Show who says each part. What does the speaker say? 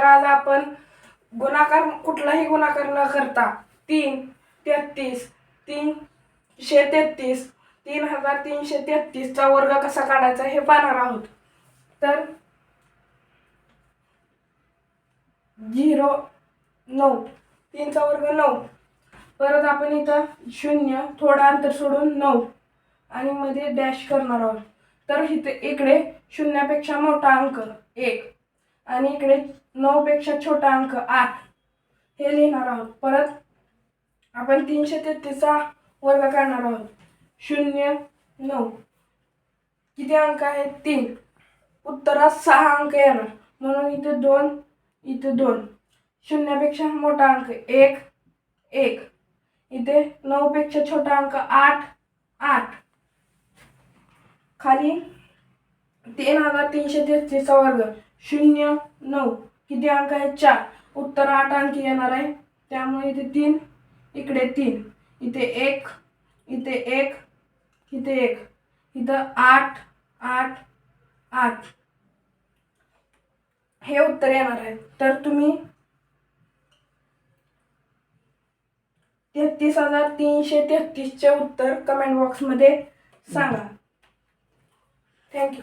Speaker 1: तर आज आपण गुणाकार कुठलाही गुणाकार न करता तीन तेहतीस तीनशे तेहतीस तीन हजार तीनशे तेहतीसचा वर्ग कसा काढायचा हे पाहणार आहोत. तर झिरो नऊ तीनचा वर्ग नऊ. परत आपण इथं शून्य थोडं अंतर सोडून नऊ आणि मध्ये डॅश करणार आहोत. तर इथे इकडे शून्यापेक्षा मोठा अंक एक. आणि इकडे नऊपेक्षा छोटा अंक आठ हे लिहिणार आहोत. परत आपण तीनशे तेहतीसचा वर्ग काढणार आहोत. शून्य नऊ. किती अंक आहेत? तीन. उत्तरात सहा अंक येणार. म्हणून इथे दोन इथे दोन. शून्यापेक्षा मोठा अंक एक एक. इथे नऊपेक्षा छोटा अंक आठ आठ. खाली तीन हजार तीनशे तेहतीसचा वर्ग. शून्य नऊ. किती अंक आहे चार. उत्तर आठ अंकी येणार आहे. त्यामुळे इथे तीन इकडे तीन. इथे एक इथे एक इथे एक. इथं आठ आठ आठ. हे उत्तर येणार आहे. तर तुम्ही तेहतीस हजार तीनशे तेहतीसचे उत्तर कमेंट बॉक्समध्ये सांगा. थँक्यू